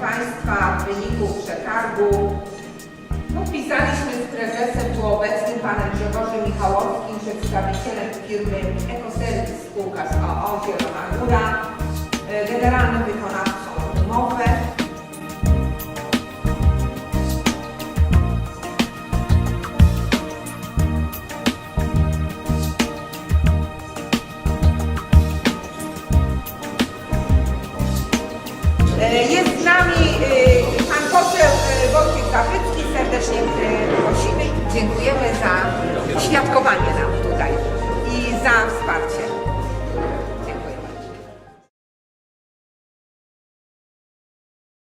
Państwa, w wyniku przetargu podpisaliśmy z prezesem tu obecnym panem Grzegorzem Michałowskim, przedstawicielem firmy Ekoserwis spółka z OO Zielona Góra, e, generalnym wykonawcą umowę. E, Jest Y, pan poseł y, Wojciech Zawrycki, serdecznie y, prosimy. Dziękujemy za świadkowanie nam tutaj i za wsparcie.